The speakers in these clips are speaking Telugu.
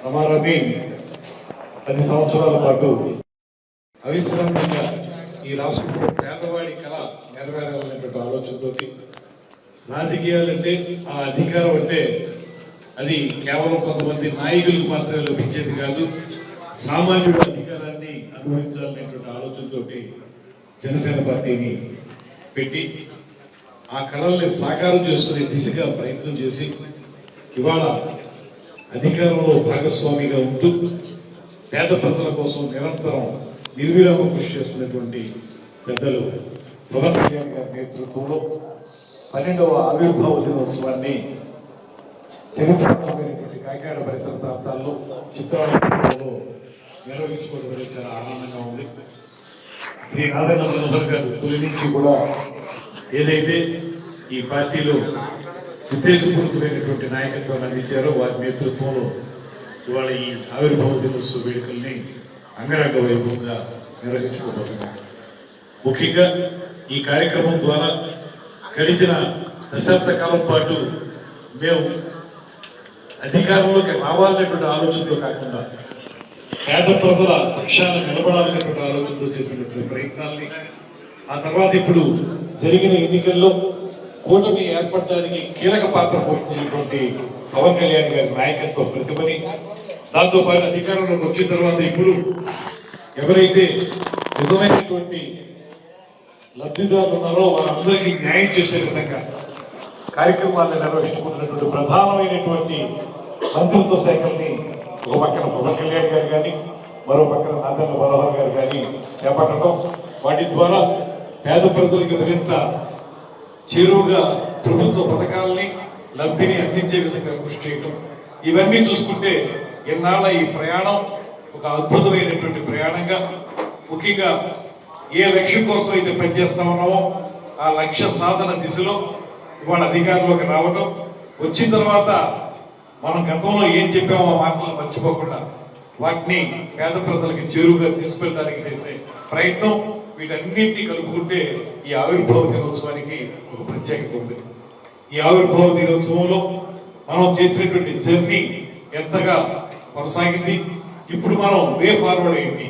రమారమి పది సంవత్సరాల పాటు అవిశ్రాంతంగా ఈ రాష్ట్రంలో పేదవాడి కళ నెరవేరాలనేటువంటి ఆలోచనతోటి రాజకీయాలంటే ఆ అధికారం అంటే అది కేవలం కొంతమంది నాయకులకు మాత్రమే లభించేది కాదు సామాన్యుడు అధికారాన్ని అనుభవించాలనేటువంటి ఆలోచనతోటి జనసేన పార్టీని పెట్టి ఆ కళల్ని సాకారం చేసుకునే దిశగా ప్రయత్నం చేసి ఇవాళ అధికారంలో భాగస్వామిగా ఉంటూ పేద ప్రజల కోసం నిరంతరం నిర్విరామ కృషి చేస్తున్నటువంటి పెద్దలు పవన్ కళ్యాణ్ గారి నేతృత్వంలో పన్నెండవ ఆవిర్భావ దినోత్సవాన్ని తెలుగుమైనటువంటి కాకినాడ పరిసర ప్రాంతాల్లో చిత్రాలలో నిర్వహించుకోవడం చాలా ఆనందంగా ఉంది. శ్రీ నారాయణ మనోహర్ గారు తొలి నుంచి కూడా ఏదైతే ఈ పార్టీలో ఉద్దేశపూరితమైనటువంటి నాయకత్వాన్ని అందించారో వారి నేతృత్వంలో ఇవాళ ఈ ఆవిర్భావ దినోత్సవ వేడుకల్ని అంగరంగ వైభవంగా నిర్వహించుకోబోతున్నాం. ముఖ్యంగా ఈ కార్యక్రమం ద్వారా గడిచిన దశాబ్ద కాలం పాటు మేము అధికారంలోకి రావాలనేటువంటి ఆలోచనతో కాకుండా పేద ప్రజల పక్షాన నిలబడాలనేటువంటి ఆలోచనతో చేసినటువంటి ప్రయత్నాల్ని ఆ తర్వాత ఇప్పుడు జరిగిన ఎన్నికల్లో కూటమి ఏర్పడడానికి కీలక పాత్ర పోషించినటువంటి పవన్ కళ్యాణ్ గారి నాయకత్వ ప్రతిభని దాంతో పాటు అధికారంలోకి వచ్చిన తర్వాత ఇప్పుడు ఎవరైతే నిజమైనటువంటి లబ్ధిదారులు ఉన్నారో వారందరికీ న్యాయం చేసే విధంగా కార్యక్రమాలను నిర్వహించుకుంటున్నటువంటి ప్రధానమైనటువంటి మంత్రిత్వ శాఖల్ని ఒక పక్కన పవన్ కళ్యాణ్ గారు కానీ మరో పక్కన నాదన్న మనోహర్ గారు కానీ చేపట్టడం వాటి ద్వారా పేద ప్రజలకు మరింత చేరువుగా ప్రభుత్వ పథకాలని లబ్ధిని అందించే విధంగా కృషి చేయడం ఇవన్నీ చూసుకుంటే ఎన్నాళ్ళ ఈ ప్రయాణం ఒక అద్భుతమైనటువంటి ప్రయాణంగా ముఖ్యంగా ఏ లక్ష్యం కోసం అయితే పనిచేస్తా ఉన్నామో ఆ లక్ష్య సాధన దిశలో ఇవాళ అధికారంలోకి రావడం వచ్చిన తర్వాత మనం గతంలో ఏం చెప్పామో ఆ మాటలు మర్చిపోకుండా వాటిని పేద ప్రజలకు చేరువుగా తీసుకెళ్ళడానికి చేసే ప్రయత్నం. వీటన్నింటినీ కలుపుకుంటే ఈ ఆవిర్భావ దినోత్సవానికి ఒక ప్రత్యేకత ఉంది. ఈ ఆవిర్భావ దినోత్సవంలో మనం చేసినటువంటి జర్నీ ఎంతగా కొనసాగింది? ఇప్పుడు మనం వే ఫార్వర్డ్ ఏంటి?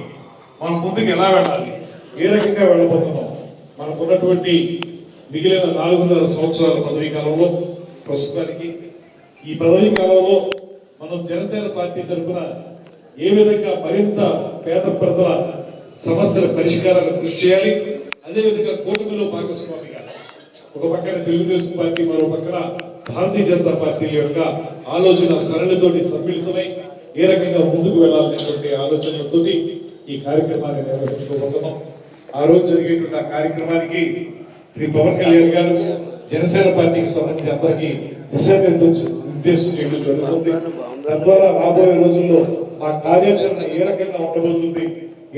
మనం ముందుకు ఎలా వెళ్ళాలి? ఏ రకంగా వెళ్ళబోతున్నాం? మనకు ఉన్నటువంటి మిగిలిన నాలుగున్నర సంవత్సరాల పదవీ కాలంలో ప్రస్తుతానికి ఈ పదవీ కాలంలో మనం జనసేన పార్టీ తరఫున ఏ విధంగా మరింత పేద ప్రజల సమస్యల పరిష్కారాలు కృషి చేయాలి. అదేవిధంగా కూటమిలో భాగస్వామిగా ఒక పక్కన తెలుగుదేశం పార్టీ మరో పక్కన భారతీయ జనతా పార్టీల యొక్క ఆలోచన సరళితోటి సమ్మిళితమై ఏ రకంగా ముందుకు వెళ్ళాలనేటువంటి ఆలోచనలతోటి ఈ కార్యక్రమాన్ని నిర్వహించుకోబోతున్నాం. ఆ రోజు జరిగేటువంటి ఆ కార్యక్రమానికి శ్రీ పవన్ కళ్యాణ్ గారు జనసేన పార్టీకి సంబంధించి అందరికీ నిర్దేశం చేయడం జరుగుతుంది. తద్వారా రాబోయే రోజుల్లో మా కార్యాచరణ ఏ రకంగా ఉండబోతుంది?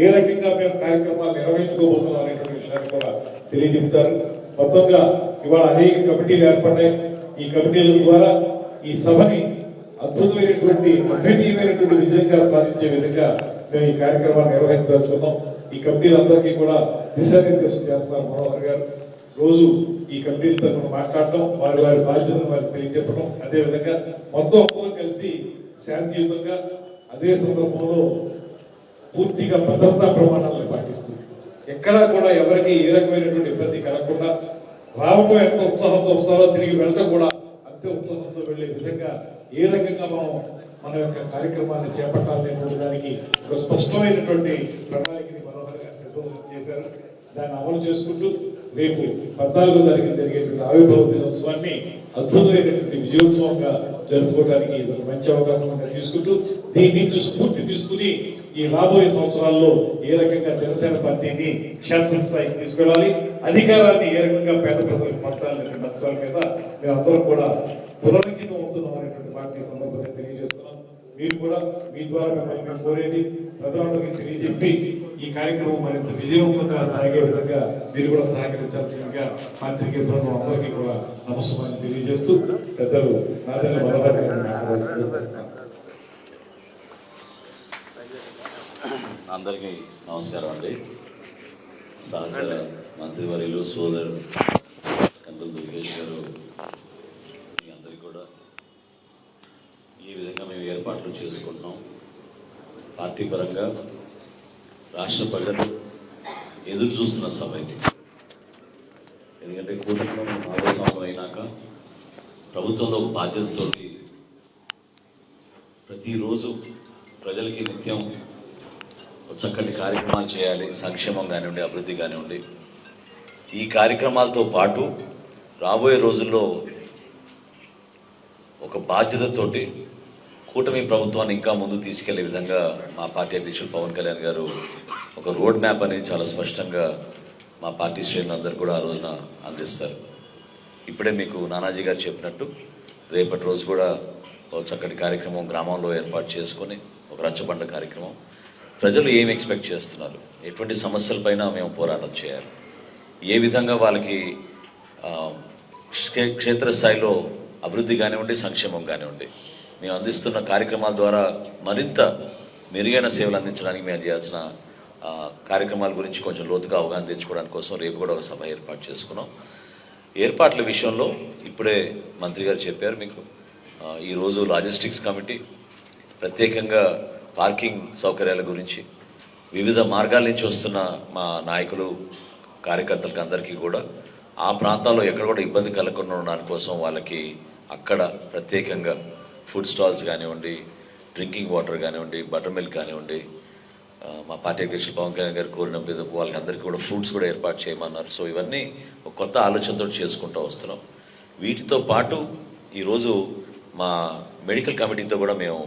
ఏ రకంగా మేము కార్యక్రమాలు నిర్వహించుకోబోతున్నాం అనేటువంటి విషయాన్ని కూడా తెలియజెప్తారు. మొత్తంగా ఇవాళ అనేక కమిటీలు ఏర్పడ్డాయి. ఈ కమిటీల ద్వారా ఈ సభని అద్భుతమైనటువంటి అద్వితీయమైనటువంటి విజయంగా సాధించే విధంగా మేము ఈ కార్యక్రమాన్ని నిర్వహించదలుచుకున్నాం ఈ కమిటీలందరికీ కూడా దిశానిర్దేశం చేస్తున్నారు మనోహర్ గారు. రోజు ఈ కమిటీల తరఫున మాట్లాడటం వారి వారి బాధ్యతను వారికి తెలియజెప్పడం అదేవిధంగా మొత్తం అందరూ కలిసి శాంతియుతంగా అదే సందర్భంలో పూర్తిగా భద్రతా ప్రమాణాలను పాటిస్తూ ఎక్కడా కూడా ఎవరికి ఏ రకమైనటువంటి ఇబ్బంది కలగకుండా రావడం ఎంత ఉత్సాహంతో వస్తారో తిరిగి వెళ్ళటం కూడా అంతే ఉత్సాహంతో వెళ్ళే విధంగా ఏ రకంగా మనం మన యొక్క కార్యక్రమాన్ని చేపట్టాలనేటువంటి దానికి ఒక స్పష్టమైనటువంటి ప్రణాళికని మనోహర్ గారు సిద్ధం చేశారు. దాన్ని అమలు చేసుకుంటూ రేపు పద్నాలుగో తారీఖు జరిగేటువంటి ఆవిర్భావ దినోత్సవాన్ని అద్భుతమైనటువంటి విజయోత్సవంగా జరుపుకోవడానికి ఇది ఒక మంచి అవకాశంగా తీసుకుంటూ దీని నుంచి స్ఫూర్తి తీసుకుని ఈ రాబోయే సంవత్సరాల్లో ఏ రకంగా జనసేన పార్టీని క్షేత్రస్థాయికి తీసుకెళ్ళాలి? అధికారాన్ని ఏ రకంగా పేద ప్రజలకు పంచాలనే అంశాల మీద మేమందరం కూడా పునరంకితం అవుతున్నాం అనేటువంటి మాట సందర్భంగా తెలియజేస్తున్నాం. మీరు కూడా మీ ద్వారా మిమ్మల్ని కోరేది ప్రజలందరికీ తెలియజెప్పి ఈ కార్యక్రమం మరింత విజయవంతంగా సాగే విధంగా మీరు కూడా సహకరించాల్సిందిగా పాత్రికే బృందం అందరికీ కూడా నమస్కారం తెలియజేస్తూ పెద్దలు నాదెల్ల అందరికీ నమస్కారం అండి. సహచర మంత్రివర్యులు సోదరు కందుల దుర్గేష్ గారు మీ అందరికీ కూడా ఈ విధంగా మేము ఏర్పాట్లు చేసుకుంటున్నాం. పార్టీ పరంగా రాష్ట్ర ప్రజలు ఎదురు చూస్తున్న సభ ఇది. ఎందుకంటే కూటమిలో నాలుగో సంవత్సరం అయినాక ప్రభుత్వంలో బాధ్యతతో బాధ్యతతోటి ప్రతిరోజు ప్రజలకి నిత్యం చక్కటి కార్యక్రమాలు చేయాలి సంక్షేమం కానివ్వండి అభివృద్ధి కానివ్వండి. ఈ కార్యక్రమాలతో పాటు రాబోయే రోజుల్లో ఒక బాధ్యతతోటి కూటమి ప్రభుత్వాన్ని ఇంకా ముందు తీసుకెళ్ళే విధంగా మా పార్టీ అధ్యక్షులు పవన్ కళ్యాణ్ గారు ఒక రోడ్ మ్యాప్ అనేది చాలా స్పష్టంగా మా పార్టీ శ్రేణులందరూ కూడా ఆ రోజున అందిస్తారు. ఇప్పుడే మీకు నానాజీ గారు చెప్పినట్టు రేపటి రోజు కూడా ఒక చక్కటి కార్యక్రమం గ్రామంలో ఏర్పాటు చేసుకొని ఒక రచ్చబండ కార్యక్రమం. ప్రజలు ఏం ఎక్స్పెక్ట్ చేస్తున్నారు? ఎటువంటి సమస్యలపైన మేము పోరాటం చేయాలి. ఏ విధంగా వాళ్ళకి క్షేత్రస్థాయిలో అభివృద్ధి కానివ్వండి సంక్షేమం కానివ్వండి మేము అందిస్తున్న కార్యక్రమాల ద్వారా మరింత మెరుగైన సేవలు అందించడానికి మేము చేయాల్సిన కార్యక్రమాల గురించి కొంచెం లోతుగా అవగాహన తెచ్చుకోవడానికి కోసం రేపు కూడా ఒక సభ ఏర్పాటు చేసుకున్నాం. ఏర్పాట్ల విషయంలో ఇప్పుడే మంత్రి గారు చెప్పారు మీకు ఈరోజు లాజిస్టిక్స్ కమిటీ ప్రత్యేకంగా పార్కింగ్ సౌకర్యాల గురించి వివిధ మార్గాల నుంచి వస్తున్న మా నాయకులు కార్యకర్తలకు అందరికీ కూడా ఆ ప్రాంతాల్లో ఎక్కడ కూడా ఇబ్బంది కలగకుండా ఉండడానికి కోసం వాళ్ళకి అక్కడ ప్రత్యేకంగా ఫుడ్ స్టాల్స్ కానివ్వండి డ్రింకింగ్ వాటర్ కానివ్వండి బటర్ మిల్క్ కానివ్వండి మా పార్టీ అధ్యక్షులు పవన్ కళ్యాణ్ గారు కోరిన మీద వాళ్ళకి అందరికీ కూడా ఫ్రూట్స్ కూడా ఏర్పాటు చేయమన్నారు. సో ఇవన్నీ ఒక కొత్త ఆలోచనతో చేసుకుంటూ వస్తున్నాం. వీటితో పాటు ఈరోజు మా మెడికల్ కమిటీతో కూడా మేము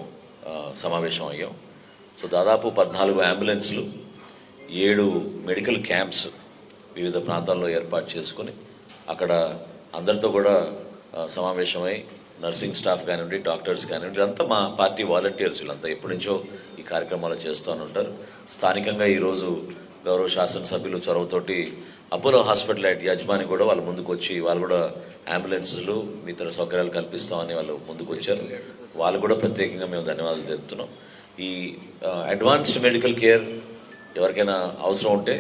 సమావేశం అయ్యాం. సో దాదాపు పద్నాలుగు అంబులెన్స్లు ఏడు మెడికల్ క్యాంప్స్ వివిధ ప్రాంతాల్లో ఏర్పాటు చేసుకొని అక్కడ అందరితో కూడా సమావేశమై నర్సింగ్ స్టాఫ్ కానివ్వండి డాక్టర్స్ కానివ్వండి ఇదంతా మా పార్టీ వాలంటీర్స్ వీళ్ళంతా ఎప్పటి నుంచో ఈ కార్యక్రమాలు చేస్తూ ఉంటారు. స్థానికంగా ఈరోజు గౌరవ శాసనసభ్యులు చొరవతోటి అపోలో హాస్పిటల్ యజమాని కూడా వాళ్ళు ముందుకు వచ్చి వాళ్ళు కూడా అంబులెన్స్లు ఇతర సౌకర్యాలు కల్పిస్తామని వాళ్ళు ముందుకు వచ్చారు. వాళ్ళు కూడా ప్రత్యేకంగా మేము ధన్యవాదాలు తెలుపుతున్నాం. ఈ అడ్వాన్స్డ్ మెడికల్ కేర్ ఎవరికైనా అవసరం ఉంటే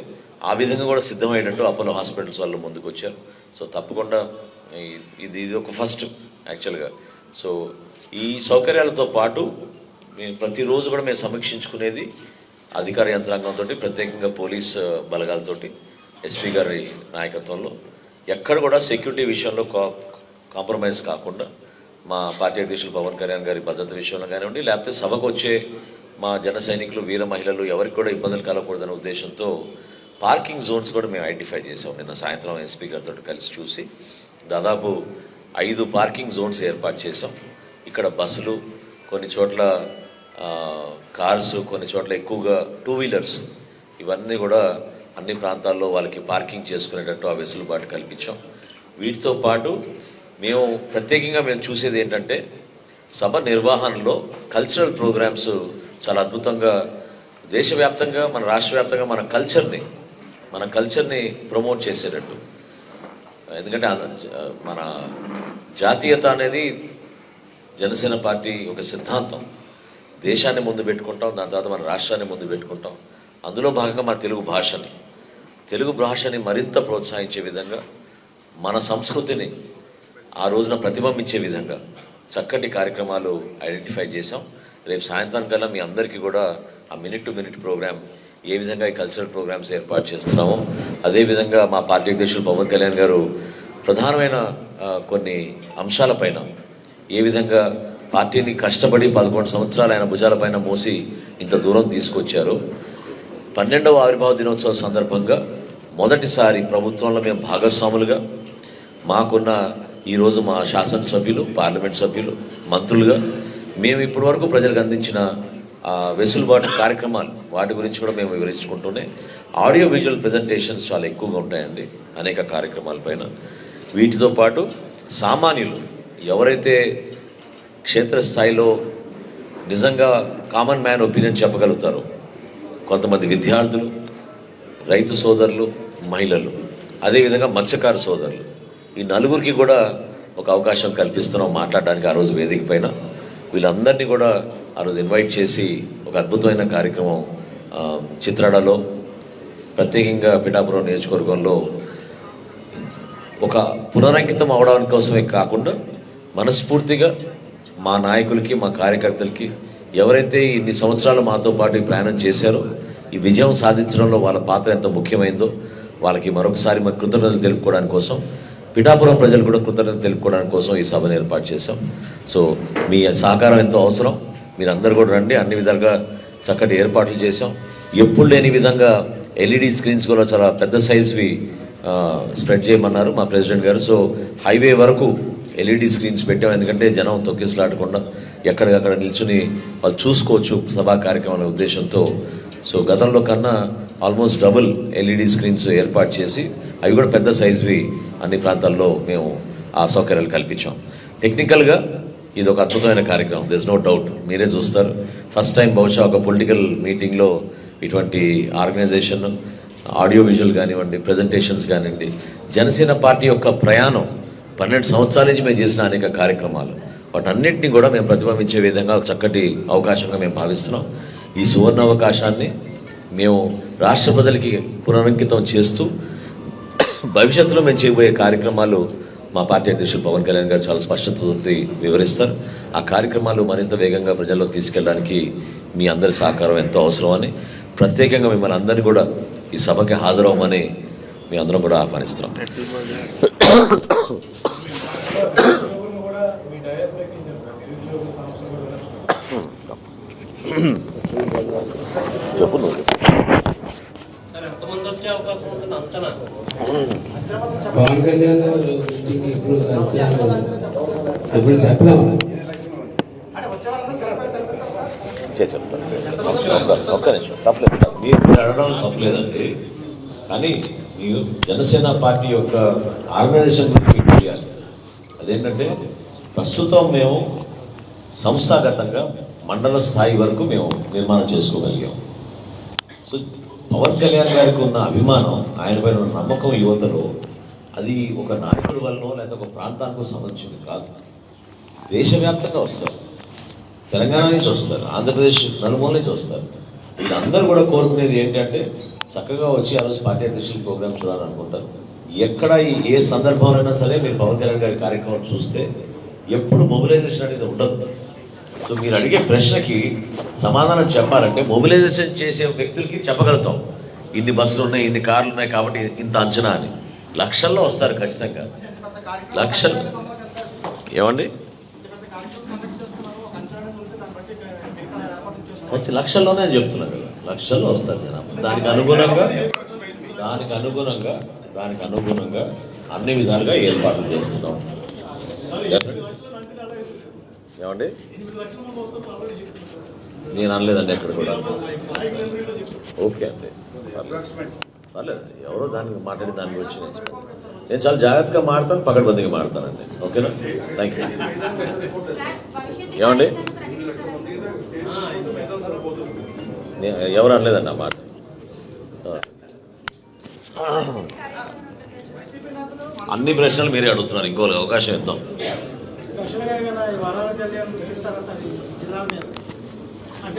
ఆ విధంగా కూడా సిద్ధమయ్యేటట్టు అపోలో హాస్పిటల్స్ వాళ్ళు ముందుకు వచ్చారు. సో తప్పకుండా ఇది ఇది ఒక ఫస్ట్ యాక్చువల్గా సో ఈ సౌకర్యాలతో పాటు మేము ప్రతిరోజు కూడా మేము సమీక్షించుకునేది అధికార యంత్రాంగంతో ప్రత్యేకంగా పోలీస్ బలగాలతోటి ఎస్పీ గారి నాయకత్వంలో. ఎక్కడ కూడా సెక్యూరిటీ విషయంలో కాంప్రమైజ్ కాకుండా మా పార్టీ అధ్యక్షులు పవన్ కళ్యాణ్ గారి భద్రత విషయంలో కానివ్వండి లేకపోతే సభకు వచ్చే మా జన సైనికులు వీర మహిళలు ఎవరికి కూడా ఇబ్బందులు కలగకూడదనే ఉద్దేశంతో పార్కింగ్ జోన్స్ కూడా మేము ఐడెంటిఫై చేసాం నిన్న సాయంత్రం ఎస్పీ గారితో కలిసి చూసి దాదాపు ఐదు పార్కింగ్ జోన్స్ ఏర్పాటు చేసాం ఇక్కడ బస్సులు కొన్ని చోట్ల కార్స్ కొన్ని చోట్ల ఎక్కువగా టూ వీలర్స్ ఇవన్నీ కూడా అన్ని ప్రాంతాల్లో వాళ్ళకి పార్కింగ్ చేసుకునేటట్టు ఆ వెసులుబాటు కల్పించాం. వీటితో పాటు మేము ప్రత్యేకంగా మేము చూసేది ఏంటంటే సభ నిర్వహణలో కల్చరల్ ప్రోగ్రామ్స్ చాలా అద్భుతంగా దేశవ్యాప్తంగా మన రాష్ట్ర వ్యాప్తంగా మన కల్చర్ని మన కల్చర్ని ప్రమోట్ చేసేటట్టు. ఎందుకంటే మన జాతీయత అనేది జనసేన పార్టీ ఒక సిద్ధాంతం. దేశాన్ని ముందు పెట్టుకుంటాం దాని తర్వాత మన రాష్ట్రాన్ని ముందు పెట్టుకుంటాం. అందులో భాగంగా మన తెలుగు భాషని. తెలుగు భాషని మరింత ప్రోత్సహించే విధంగా మన సంస్కృతిని ఆ రోజున ప్రతిబింబించే విధంగా చక్కటి కార్యక్రమాలు ఐడెంటిఫై చేసాం రేపు సాయంత్రం కల్లా మీ అందరికీ కూడా ఆ మినిట్ టు మినిట్ ప్రోగ్రామ్ ఏ విధంగా ఈ కల్చరల్ ప్రోగ్రామ్స్ ఏర్పాటు చేస్తున్నామో అదేవిధంగా మా పార్టీ అధ్యక్షులు పవన్ కళ్యాణ్ గారు ప్రధానమైన కొన్ని అంశాలపైన ఏ విధంగా పార్టీని కష్టపడి పదకొండు సంవత్సరాలు ఆయన భుజాలపైన మోసి ఇంత దూరం తీసుకొచ్చారు. పన్నెండవ ఆవిర్భావ దినోత్సవ సందర్భంగా మొదటిసారి ప్రభుత్వంలో మేము భాగస్వాములుగా మాకున్న ఈరోజు మా శాసనసభ్యులు పార్లమెంట్ సభ్యులు మంత్రులుగా మేము ఇప్పటివరకు ప్రజలకు అందించిన వెసులుబాటు కార్యక్రమాలు వాటి గురించి కూడా మేము వివరించుకుంటూనే ఆడియో విజువల్ ప్రజెంటేషన్స్ చాలా ఎక్కువగా ఉంటాయండి అనేక కార్యక్రమాలపైన వీటితో పాటు సామాన్యులు ఎవరైతే క్షేత్రస్థాయిలో నిజంగా కామన్ మ్యాన్ ఒపీనియన్ చెప్పగలుగుతారో కొంతమంది విద్యార్థులు రైతు సోదరులు మహిళలు అదేవిధంగా మత్స్యకారు సోదరులు ఈ నలుగురికి కూడా ఒక అవకాశం కల్పిస్తున్నాం మాట్లాడడానికి ఆ రోజు వేదిక పైన. వీళ్ళందరినీ కూడా ఆ రోజు ఇన్వైట్ చేసి ఒక అద్భుతమైన కార్యక్రమం చిత్రాడలో ప్రత్యేకంగా పిఠాపురం నియోజకవర్గంలో ఒక పునరంకితం అవడానికి కోసమే కాకుండా మనస్ఫూర్తిగా మా నాయకులకి మా కార్యకర్తలకి ఎవరైతే ఇన్ని సంవత్సరాలు మాతో పాటు ప్రయాణం చేశారో ఈ విజయం సాధించడంలో వాళ్ళ పాత్ర ఎంత ముఖ్యమైందో వాళ్ళకి మరొకసారి మా కృతజ్ఞతలు తెలుపుకోవడానికి కోసం పిఠాపురం ప్రజలు కూడా కృతజ్ఞతలు తెలుపుకోవడానికి కోసం ఈ సభను ఏర్పాటు చేశాం. సో మీ సహకారం ఎంతో అవసరం. మీరందరూ కూడా రండి. అన్ని విధాలుగా చక్కటి ఏర్పాట్లు చేశాం. ఎప్పుడు లేని విధంగా ఎల్ఈడి స్క్రీన్స్ కూడా చాలా పెద్ద సైజ్వి స్ప్రెడ్ చేయమన్నారు మా ప్రెసిడెంట్ గారు. సో హైవే వరకు ఎల్ఈడి స్క్రీన్స్ పెట్టాం. ఎందుకంటే జనం తొక్కిసలాడకుండా ఎక్కడికక్కడ నిల్చుని వాళ్ళు చూసుకోవచ్చు సభా కార్యక్రమాల ఉద్దేశంతో. సో గతంలో కన్నా ఆల్మోస్ట్ డబుల్ ఎల్ఈడి స్క్రీన్స్ ఏర్పాటు చేసి అవి కూడా పెద్ద సైజ్వి అన్ని ప్రాంతాల్లో మేము ఆ సౌకర్యాలు కల్పించాం. టెక్నికల్గా ఇది ఒక అద్భుతమైన కార్యక్రమం. దిస్ నో డౌట్ మీరే చూస్తారు. ఫస్ట్ టైం బహుశా ఒక పొలిటికల్ మీటింగ్లో ఇటువంటి ఆర్గనైజేషన్ ఆడియో విజువల్ కానివ్వండి ప్రజెంటేషన్స్ కానివ్వండి జనసేన పార్టీ యొక్క ప్రయాణం పన్నెండు సంవత్సరాల నుంచి మేము చేసిన అనేక కార్యక్రమాలు. వాటన్నిటిని కూడా మేము ప్రతిబింబించే విధంగా చక్కటి అవకాశంగా మేము భావిస్తున్నాం. ఈ సువర్ణ అవకాశాన్ని మేము రాష్ట్ర ప్రజలకి పునరంకితం చేస్తూ భవిష్యత్తులో మేము చేయబోయే కార్యక్రమాలు మా పార్టీ అధ్యక్షులు పవన్ కళ్యాణ్ గారు చాలా స్పష్టతతో వివరిస్తారు. ఆ కార్యక్రమాలు మరింత వేగంగా ప్రజల్లోకి తీసుకెళ్ళడానికి మీ అందరి సహకారం ఎంతో అవసరమని ప్రత్యేకంగా మిమ్మల్ని అందరినీ కూడా ఈ సభకి హాజరవ్వమని మీ అందరం కూడా ఆహ్వానిస్తున్నాం. చెప్పు నువ్వు పవన్ కళ్యాణ్ గారు ఇంటికి ఎప్పుడు ఎప్పుడు చెప్పలేము. ఒక్క నిమిషం తప్పలేదు. మీరు అడగడం తప్పలేదండి. కానీ మీరు జనసేన పార్టీ యొక్క ఆర్గనైజేషన్ గురించి మీకు తెలియాలి. అదేంటంటే ప్రస్తుతం మేము సంస్థాగతంగా మండల స్థాయి వరకు మేము నిర్మాణం చేసుకోగలిగాం. సో పవన్ కళ్యాణ్ గారికి ఉన్న అభిమానం ఆయనపైన ఉన్న నమ్మకం యువతలో అది ఒక నాయకుడి వల్లనో లేదా ఒక ప్రాంతానికి సంబంధించింది కాదు. దేశవ్యాప్తంగా వస్తారు. తెలంగాణ నుంచి వస్తారు. ఆంధ్రప్రదేశ్ నలుమూల నుంచి వస్తారు. వీళ్ళందరూ కూడా కోరుకునేది ఏంటంటే చక్కగా వచ్చి ఆ రోజు పార్టీ అధ్యక్షులు ప్రోగ్రామ్ చూడాలనుకుంటారు. ఎక్కడ ఈ- ఏ సందర్భంలోనైనా సరే మీరు పవన్ కళ్యాణ్ గారి కార్యక్రమం చూస్తే ఎప్పుడు మొబిలైజేషన్ అనేది ఉండదు. సో మీరు అడిగే ప్రశ్నకి సమాధానం చెప్పాలంటే మొబిలైజేషన్ చేసే వ్యక్తులకి చెప్పగలుగుతాం. ఇన్ని బస్సులు ఉన్నాయి ఇన్ని కార్లు ఉన్నాయి కాబట్టి ఇంత అంచనా అని. లక్షల్లో వస్తారు ఖచ్చితంగా. లక్షలు ఏమండి? వచ్చి లక్షల్లోనే అని చెప్తున్నాను కదా. లక్షల్లో వస్తారు జనాభా. దానికి అనుగుణంగా దానికి అనుగుణంగా దానికి అనుగుణంగా అన్ని విధాలుగా ఏర్పాట్లు చేస్తున్నాం. ఏమండి? నేను అనలేదండి ఎక్కడ కూడా. ఓకే అండి. పర్లేదు ఎవరో దానికి మాట్లాడి దాని గురించి నేను చాలా జాగ్రత్తగా మాడతాను పకడ్బందీగా మాడతానండి. ఓకేనా? థ్యాంక్ యూ ఏమండి? ఎవరు అనలేదండి ఆ మాట? అన్ని ప్రశ్నలు మీరే అడుగుతున్నారు ఇంకో అవకాశం ఇద్దాం.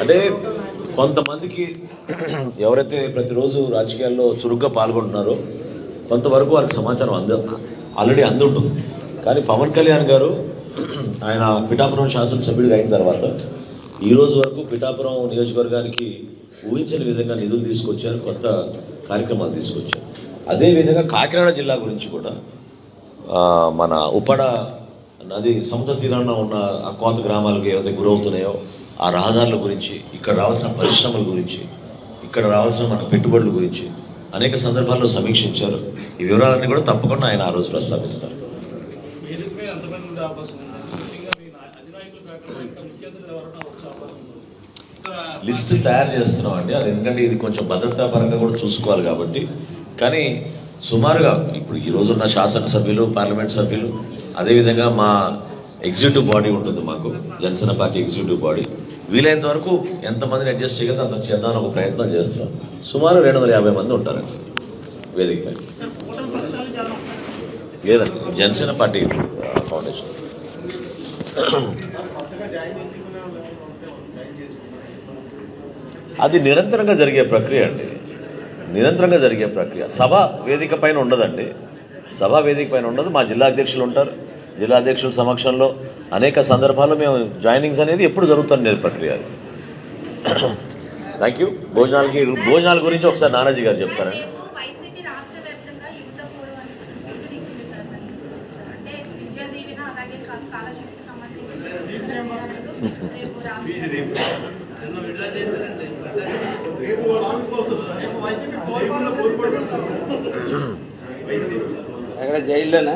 అంటే కొంతమందికి ఎవరైతే ప్రతిరోజు రాజకీయాల్లో చురుగ్గా పాల్గొంటున్నారో కొంతవరకు వారికి సమాచారం అంద ఆల్రెడీ అందుంటుంది. కానీ పవన్ కళ్యాణ్ గారు ఆయన పిఠాపురం శాసనసభ్యుడిగా అయిన తర్వాత ఈ రోజు వరకు పిఠాపురం నియోజకవర్గానికి ఊహించని విధంగా నిధులు తీసుకొచ్చారు కొత్త కార్యక్రమాలు తీసుకొచ్చారు. అదేవిధంగా కాకినాడ జిల్లా గురించి కూడా మన ఉప్పడ నది సముద్ర తీరాన ఉన్న ఆ కోత గ్రామాలకు ఏవైతే గురవుతున్నాయో ఆ రహదారుల గురించి ఇక్కడ రావాల్సిన పరిశ్రమల గురించి ఇక్కడ రావాల్సిన మన పెట్టుబడుల గురించి అనేక సందర్భాల్లో సమీక్షించారు. ఈ వివరాలన్నీ కూడా తప్పకుండా ఆయన ఆ రోజు ప్రస్తావిస్తారు. లిస్ట్ తయారు చేస్తున్నాం అండి అది ఎందుకంటే ఇది కొంచెం భద్రతా పరంగా కూడా చూసుకోవాలి కాబట్టి. కానీ సుమారుగా ఇప్పుడు ఈ రోజున్న శాసనసభ్యులు పార్లమెంట్ సభ్యులు అదేవిధంగా మా ఎగ్జిక్యూటివ్ బాడీ ఉంటుంది మాకు జనసేన పార్టీ ఎగ్జిక్యూటివ్ బాడీ. వీలైనంత వరకు ఎంతమందిని అడ్జస్ట్ చేయగలిగితే అంత చేద్దామని ఒక ప్రయత్నం చేస్తున్నాం. సుమారు రెండు వందల యాభై మంది ఉంటారండి వేదిక లేదండి జనసేన పార్టీ ఫౌండేషన్. అది నిరంతరంగా జరిగే ప్రక్రియ అండి. నిరంతరంగా జరిగే ప్రక్రియ. సభ వేదిక పైన ఉండదండి. సభా వేదిక పైన ఉండదు. మా జిల్లా అధ్యక్షులు ఉంటారు. జిల్లా అధ్యక్షుల సమక్షంలో అనేక సందర్భాల్లో మేము జాయినింగ్స్ అనేది ఎప్పుడు జరుగుతుంది ప్రక్రియ అది. థ్యాంక్ యూ భోజనాలకి భోజనాల గురించి ఒకసారి నానాజీ గారు చెప్తారండి. జైల్లోనా?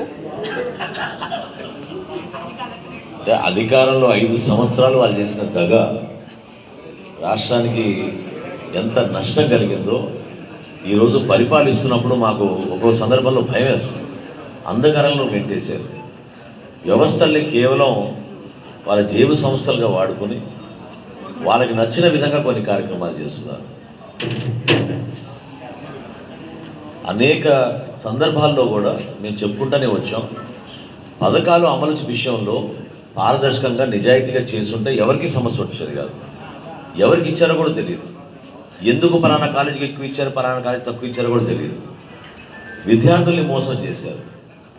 అంటే అధికారంలో ఐదు సంవత్సరాలు వాళ్ళు చేసిన దగ రాష్ట్రానికి ఎంత నష్టం కలిగిందో ఈరోజు పరిపాలిస్తున్నప్పుడు మాకు ఒక్కో సందర్భంలో భయం వేస్తుంది. అంధకారంలో పెట్టేశారు వ్యవస్థల్ని కేవలం వాళ్ళ జేబు సంస్థలుగా వాడుకొని వాళ్ళకి నచ్చిన విధంగా కొన్ని కార్యక్రమాలు చేస్తున్నారు. అనేక సందర్భాల్లో కూడా మేము చెప్పుకుంటూనే వచ్చాం. పథకాలు అమలు విషయంలో పారదర్శకంగా నిజాయితీగా చేస్తుంటే ఎవరికి సమస్య వచ్చేది కాదు. ఎవరికి ఇచ్చారో కూడా తెలియదు. ఎందుకు పలానా కాలేజీకి ఎక్కువ ఇచ్చారు పలానా కాలేజీ తక్కువ ఇచ్చారో కూడా తెలియదు. విద్యార్థుల్ని మోసం చేశారు.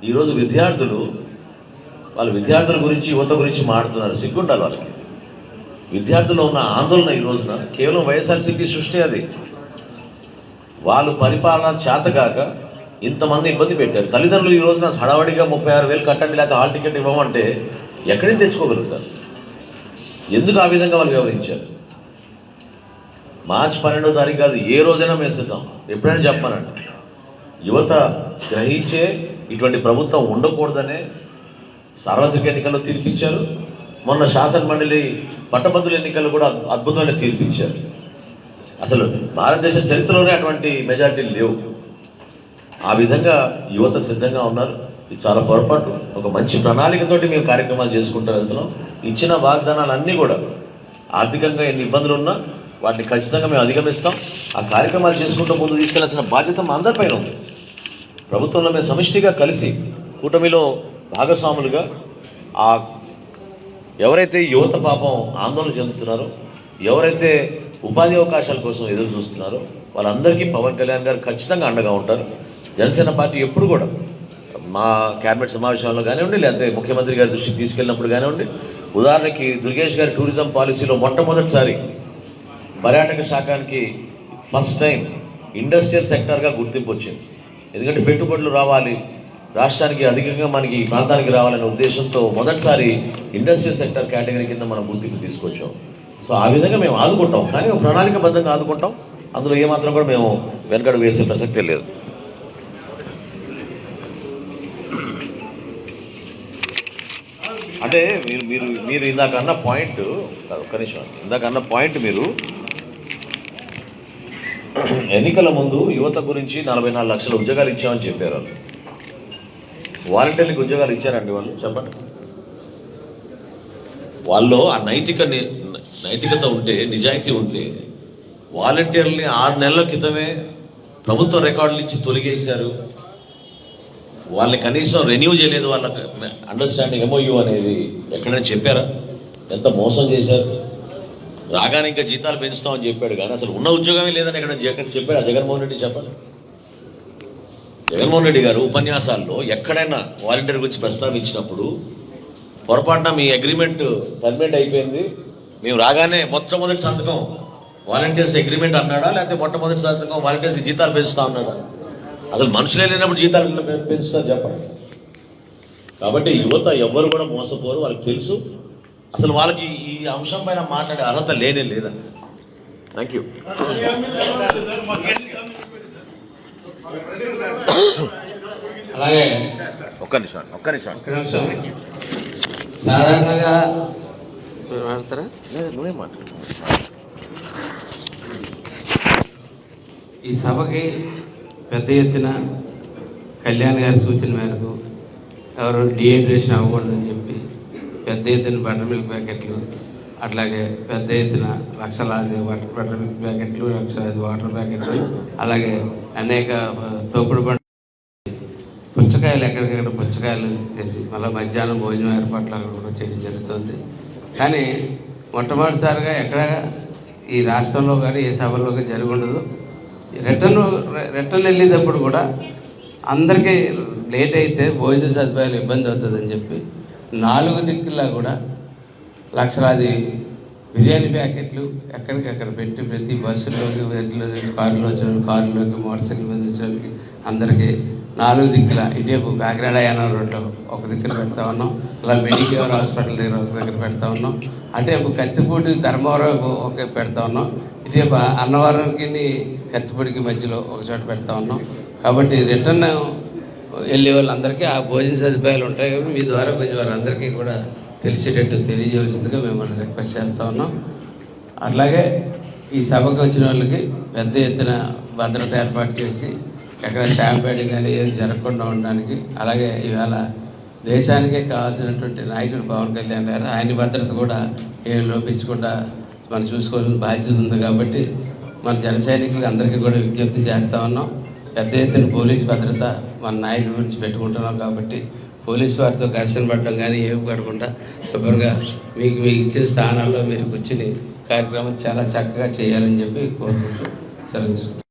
ఈరోజు విద్యార్థులు వాళ్ళ విద్యార్థుల గురించి యువత గురించి మాట్లాడుతున్నారు సిగ్గుండాలి వాళ్ళకి. విద్యార్థుల్లో ఉన్న ఆందోళన ఈ రోజున కేవలం వైఎస్ఆర్సీపీ సృష్టి అది. వాళ్ళు పరిపాలన చేతగాక ఇంతమంది ఇబ్బంది పెట్టారు. తల్లిదండ్రులు ఈ రోజున హడావడిగా ముప్పై ఆరు వేలు కట్టండి లేకపోతే హాల్ టికెట్ ఇవ్వమంటే ఎక్కడి నుంచి తెచ్చుకోగలుగుతారు ఎందుకు ఆ విధంగా వాళ్ళు వివరించారు మార్చి పన్నెండో తారీఖు కాదు ఏ రోజైనా మేస్తున్నాం ఎప్పుడైనా చెప్పానండి యువత గ్రహించే ఇటువంటి ప్రభుత్వం ఉండకూడదనే సార్వత్రిక ఎన్నికల్లో తీర్పిచ్చారు. మొన్న శాసన మండలి పట్టభద్రుల ఎన్నికల్లో కూడా అద్భుతమైన తీర్పిచ్చారు. అసలు భారతదేశ చరిత్రలోనే అటువంటి మెజార్టీలు లేవు. ఆ విధంగా యువత సిద్ధంగా ఉన్నారు. ఇది చాలా పొరపాటు. ఒక మంచి ప్రణాళికతోటి మేము కార్యక్రమాలు చేసుకుంటూ వెళ్తున్నాం ఇచ్చిన వాగ్దానాలన్నీ కూడా ఆర్థికంగా ఎన్ని ఇబ్బందులు ఉన్నా వాటిని ఖచ్చితంగా మేము అధిగమిస్తాం. ఆ కార్యక్రమాలు చేసుకుంటూ ముందు తీసుకెళ్ళాల్సిన బాధ్యత మా అందరిపైన ఉంది. ప్రభుత్వంలో మేము సమిష్టిగా కలిసి కూటమిలో భాగస్వాములుగా ఆ ఎవరైతే యువత పాపం ఆందోళన చెందుతున్నారో ఎవరైతే ఉపాధి అవకాశాల కోసం ఎదురు చూస్తున్నారో వాళ్ళందరికీ పవన్ కళ్యాణ్ గారు ఖచ్చితంగా అండగా ఉంటారు. జనసేన పార్టీ ఎప్పుడు కూడా మా క్యాబినెట్ సమావేశంలో కానివ్వండి లేకపోతే ముఖ్యమంత్రి గారి దృష్టికి తీసుకెళ్ళినప్పుడు కానివ్వండి ఉదాహరణకి దుర్గేష్ గారి టూరిజం పాలసీలో మొట్టమొదటిసారి పర్యాటక శాఖానికి ఫస్ట్ టైం ఇండస్ట్రియల్ సెక్టార్గా గుర్తింపు వచ్చింది. ఎందుకంటే పెట్టుబడులు రావాలి రాష్ట్రానికి అధికంగా మనకి ఈ ప్రాంతానికి రావాలనే ఉద్దేశంతో మొదటిసారి ఇండస్ట్రియల్ సెక్టర్ కేటగిరీ కింద మనం గుర్తింపు తీసుకొచ్చాం. సో ఆ విధంగా మేము ఆదుకుంటాం. కానీ ప్రణాళికబద్ధంగా ఆదుకుంటాం. అందులో ఏమాత్రం కూడా మేము వెనకడు వేసే ప్రసక్తే లేదు. అంటే మీరు మీరు మీరు ఇందాక అన్న పాయింట్ ఒక్క నిమిషం. ఇందాక అన్న పాయింట్ మీరు ఎన్నికల ముందు యువత గురించి నలభై నాలుగు లక్షల ఉద్యోగాలు ఇచ్చామని చెప్పారు వాళ్ళు. వాలంటీర్లకు ఉద్యోగాలు ఇచ్చారండి వాళ్ళు చెప్పండి. వాళ్ళు ఆ నైతిక ని- నైతికత ఉంటే నిజాయితీ ఉంటే వాలంటీర్ని ఆరు నెలల క్రితమే ప్రభుత్వ రికార్డుల నుంచి తొలగేశారు. వాళ్ళని కనీసం రెన్యూ చేయలేదు వాళ్ళ అండర్స్టాండింగ్ ఎంఓయూ అనేది. ఎక్కడైనా చెప్పారా? ఎంత మోసం చేశారు? రాగానే ఇంకా జీతాలు పెంచుతామని చెప్పాడు కానీ అసలు ఉన్న ఉద్యోగమే లేదని ఎక్కడ జగన్ చెప్పాడు? ఆ జగన్మోహన్ రెడ్డి చెప్పాలి. జగన్మోహన్ రెడ్డి గారు ఉపన్యాసాల్లో ఎక్కడైనా వాలంటీర్ గురించి ప్రస్తావించినప్పుడు పొరపాటున మీ అగ్రిమెంట్ టర్మినేట్ అయిపోయింది. మేము రాగానే మొట్టమొదటి సంతకం వాలంటీర్స్ అగ్రిమెంట్ అన్నాడా? లేకపోతే మొట్టమొదటి సంతకం వాలంటీర్స్ జీతాలు పెంచుతా అన్నాడా? అసలు మనుషులే లేనప్పుడు జీతాలు ఎట్లా పెంచుతారు చెప్పండి. కాబట్టి యువత ఎవ్వరు కూడా మోసపోరు వాళ్ళకి తెలుసు. అసలు వాళ్ళకి ఈ అంశం పైన మాట్లాడే అర్హత లేనే లేదండి థ్యాంక్ యూ అలాగే. ఒక్క నిమిషం ఒక్క నిమిషం. సాధారణంగా మాట్లాడతారా? నువ్వే మాట్లాడు. ఈ సభకి పెద్ద ఎత్తున కళ్యాణ్ గారి సూచన మేరకు ఎవరు డిహైడ్రేషన్ అవ్వకూడదని చెప్పి పెద్ద ఎత్తున బటర్ మిల్క్ ప్యాకెట్లు అట్లాగే పెద్ద ఎత్తున లక్షలాది వాటర్ బటర్ మిల్క్ ప్యాకెట్లు లక్షలాది వాటర్ ప్యాకెట్లు అలాగే అనేక తోపుడు పంట పుచ్చకాయలు ఎక్కడికక్కడ పుచ్చకాయలు చేసి మళ్ళీ మధ్యాహ్నం భోజనం ఏర్పాట్లు అక్కడ కూడా చేయడం జరుగుతుంది. కానీ మొట్టమొదటిసారిగా ఎక్కడ ఈ రాష్ట్రంలో కానీ ఏ సభలో కానీ జరిగి ఉండదు రిటర్న్ రిటర్న్ వెళ్ళేటప్పుడు కూడా అందరికీ లేట్ అయితే భోజన సదుపాయాలు ఇబ్బంది అవుతుందని చెప్పి నాలుగు దిక్కులా కూడా లక్షలాది బిర్యానీ ప్యాకెట్లు ఎక్కడికక్కడ పెట్టి ప్రతి బస్సులోకి వెళ్ళు కారులో వచ్చిన కారులోకి మోటార్ సైకిల్ మీద వచ్చేవాళ్ళకి అందరికీ నాలుగు దిక్కుల ఇటువైపు కాకినాడ యానం రోడ్లో ఒక దిక్కున పెడతా ఉన్నాం. అలా మెడికేవర్ హాస్పిటల్ దగ్గర ఒక దగ్గర పెడతా ఉన్నాం. అటువైపు కత్తిపూడి ధర్మవరం ఒక పెడతా ఉన్నాం. ఇటువైపు అన్నవరంకి కత్తిపూడికి మధ్యలో ఒక చోట పెడతా ఉన్నాం. కాబట్టి రిటర్న్ వెళ్ళే వాళ్ళందరికీ ఆ భోజన సదుపాయాలు ఉంటాయి కాబట్టి మీ ద్వారా కొంచెం వారందరికీ కూడా తెలిసేటట్టు తెలియజేసిందిగా మిమ్మల్ని రిక్వెస్ట్ చేస్తూ ఉన్నాం. అట్లాగే ఈ సభకు వచ్చిన వాళ్ళకి పెద్ద ఎత్తున భద్రత ఏర్పాటు చేసి ఎక్కడ స్టాంపేడింగ్ కానీ ఏది జరగకుండా ఉండడానికి అలాగే ఇవాళ దేశానికే కావాల్సినటువంటి నాయకుడు పవన్ కళ్యాణ్ గారు ఆయన భద్రత కూడా ఏం లోపించకుండా మనం చూసుకోవాల్సిన బాధ్యత ఉంది కాబట్టి మన జన సైనికులు అందరికీ కూడా విజ్ఞప్తి చేస్తా ఉన్నాం. పెద్ద ఎత్తున పోలీస్ భద్రత మన నాయకుడి గురించి పెట్టుకుంటున్నాం కాబట్టి పోలీసు వారితో ఘర్షణ పడడం కానీ ఏమి పడకుండా శుభ్రంగా మీకు మీకు ఇచ్చిన స్థానాల్లో మీరు కూర్చుని కార్యక్రమం చాలా చక్కగా చేయాలని చెప్పి కోరుకుంటూ సెలవు